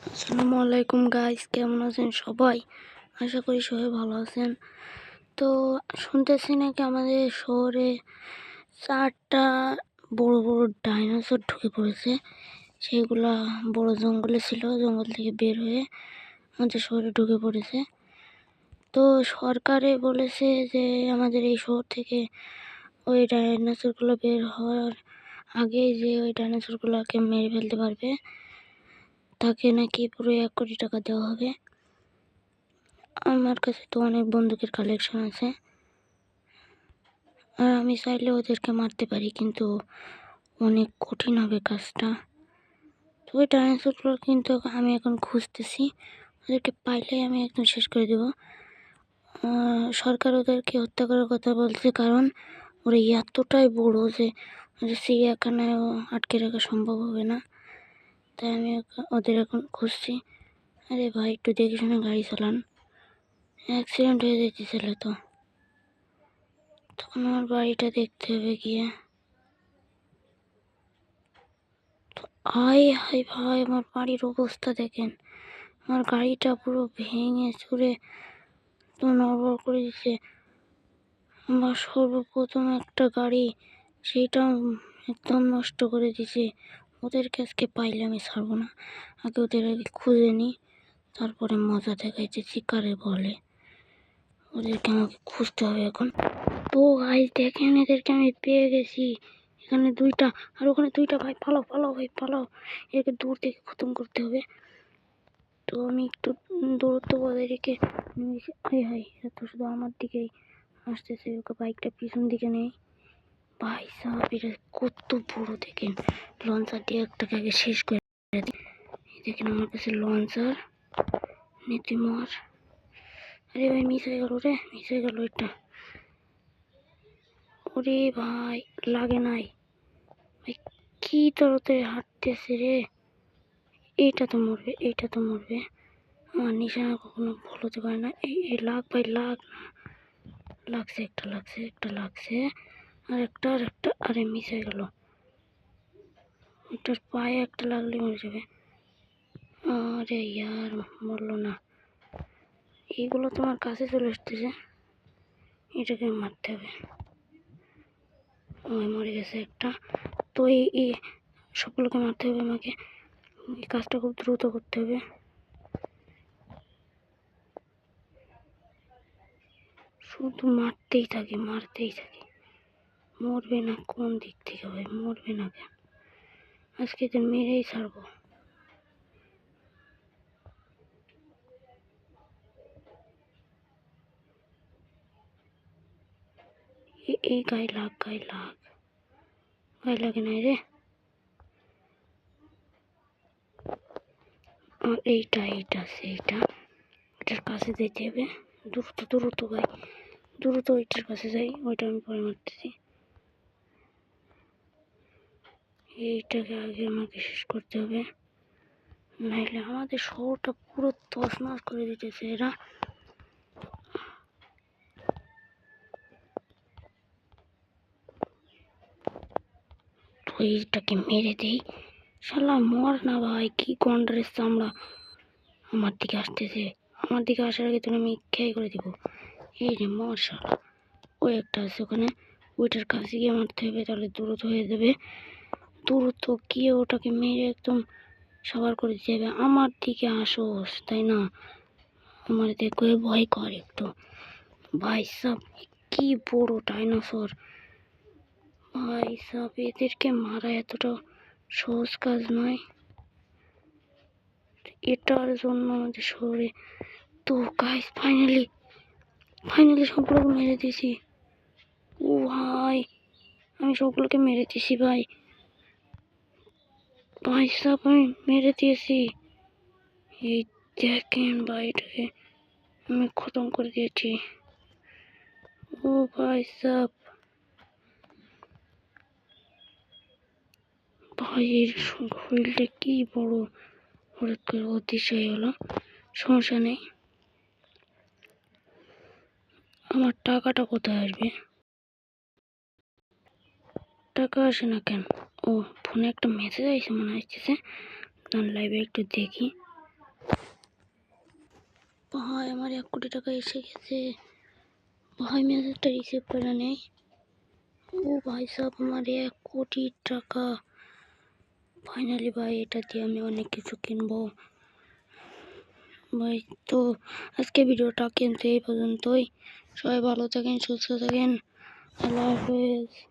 আসসালামু আলাইকুম গাইস কেমন আছেন সবাই? আশা করি সবাই ভালো আছেন। তো শুনতেছি নাকি আমাদের শহরে চারটা বড় বড় ডাইনোসর ঢুকে পড়েছে। সেগুলা বড় জঙ্গলে ছিল, জঙ্গল থেকে বের হয়ে আমাদের শহরে ঢুকে পড়েছে। তো সরকারে বলেছে যে আমাদের এই শহর থেকে ওই ডাইনোসরগুলো বের হওয়ার আগেই যে ওই ডাইনোসরগুলোকে মেরে ফেলতে পারবে। তাকে নাকি পুরো এক কোটি টাকা দেওয়া হবে? আমার কাছে তো অনেক বন্দুকের কালেকশন আছে। আর আমি চাইলে ওদেরকে মারতে পারি, কিন্তু অনেক কঠিন হবে কাজটা। তো ওই ডাইনোসরগুলো কিন্তু আমি এখন খুঁজতেছি। ওদেরকে পাইলে আমি একদম শেষ করে দেব। সরকার ওদেরকে হত্যা করার কথা বলছে কারণ ওরা এতটাই বড় যে চিড়িয়াখানায় আটকে রাখা সম্ভব হবে না। তাই আমি ওদের এখন খুঁজছি। আরে ভাই, একটু দেখে শুনে গাড়ি চালান। অ্যাক্সিডেন্ট হয়ে যেতেছিল তো। তখন আমার বাড়িটা দেখতে হবে গিয়ে। হাই হাই ভাই, আমার বাড়ির অবস্থা দেখেন। আমার গাড়িটা পুরো ভেঙে চুরে তো নড়বড় করে দিচ্ছে আমার সর্বপ্রথম একটা গাড়ি সেইটাও একদম নষ্ট করে দিছে ওদেরকে আজকে পাইলে আমি ছাড়বো না। আগে ওদের আগে খুঁজে নিই। তারপরে মজা দেখাইছে শিকারে বলে? ওদেরকে আমাকে খুঁজতে হবে এখন। তো ভাই, দেখেন এদেরকে আমি পেয়ে গেছি। এখানে দুইটা, আর ওখানে দুইটা ভাই, পালাও পালাও ভাই, পালাও। এদেরকে দূর থেকে খতম করতে হবে। তো আমি একটু দূরত্ব বজায় রেখে হাই হাই তো শুধু আমার দিকেই আসতেছে। ওকে বাইকটা পিছন দিকে নেই। ভাই এটা কত বড় দেখেন। লঞ্চার দিয়ে একটাকে আগে শেষ করে দেখেন আমার কাছে লঞ্চার, নীতিমর। আরে ভাই মিস হয়ে গেল রে মিস হয়ে গেল এটা। ওরে ভাই, লাগে নাই। ভাই, কি তরতে হাঁটতেছে রে। এইটা তো মরবে এইটা তো মরবে। আমার নিশানা কখনো ভুল হতে পারে না। এই লাগ ভাই, লাগ না। লাগছে একটা লাগছে একটা, লাগছে। আর একটা আর একটা আরে মিস হয়ে গেল। পায়ে একটা লাগলে মরে যাবে। আরে ইয়ার, মরলো না। এইগুলো তোমার কাছে চলে আসতেছে। এটাকে মারতে হবে। মরে গেছে একটা। তো এই সবগুলোকে মারতে হবে আমাকে। এই কাজটা খুব দ্রুত করতে হবে। শুধু মারতেই থাকি, মারতেই থাকে। মরবে না কোন দিক থেকে ভাই মরবে না কেন আজকে তো মেরেই ছাড়বো এই গায়ে লাগ গায়ে লাগ গায়ে লাগে নাই রে আর এইটা এইটা সেইটা ওটার কাছে যেতে হবে দ্রুত দ্রুত ভাই দ্রুত ওইটার কাছে যাই ওইটা আমি পরে মারতেছি এইটাকে আগে আমাকে শেষ করতে হবে। নাইলে আমাদের শহরটা পুরো তছনছ করে দিতেছে এরা। এইটাকে মেরে দেই। শালা মর না ভাই, কি গন্ডারের আমরা আমার দিকে আসতেছে। আমার দিকে আসার আগে তুমি আমি খেয়ে করে দিব। এই রে মর শালা। ওই একটা আছে ওখানে। ওইটার কাছে গিয়ে মারতে হবে, তাহলে দূরত হয়ে যাবে। দূরত্ব গিয়ে ওটাকে মেরে একদম সবার করে দিতে হবে। আমার দিকে আসোস, তাই না? আমার দেখে ভয় কর একটু। ভাই সব, কি বড় ডাইনোসর। ভাই সব, এদেরকে মারা এতটা সহজ কাজ নয়। এটার জন্য আমাদের শহরে তো গাইস ফাইনালি ফাইনালি সবগুলোকে মেরে দিয়েছি। ও ভাই, আমি সবগুলোকে মেরে দিয়েছি ভাই। ভাই সব আমি মেরে দিয়েছি। এই দেখেন ভাইটাকে আমি খতম করে দিয়েছি। ও ভাই সব। ভাইয়ের শরীরটা কি বড়? হঠাৎ করে অদৃশ্য হয়ে গেল সমস্যা নেই। আমার টাকাটা কোথায় আসবে? টাকা আসে না কেন? ও, ফোনে একটা মেসেজ আসছে মনে আসতেছে লাইভে একটু দেখি। ভাই, আমার এক কোটি টাকা এসে গেছে। ভাই মেসেজটা রিসিভ করে নেই। ও ভাই, সব আমার এক কোটি টাকা। ফাইনালি ভাই, এটা দিয়ে আমি অনেক কিছু কিনবো। ভাই, তো আজকে ভিডিওটা কিন্তু এই পর্যন্তই। সবাই ভালো থাকেন, সুস্থ থাকেন। আল্লাহ হাফেজ।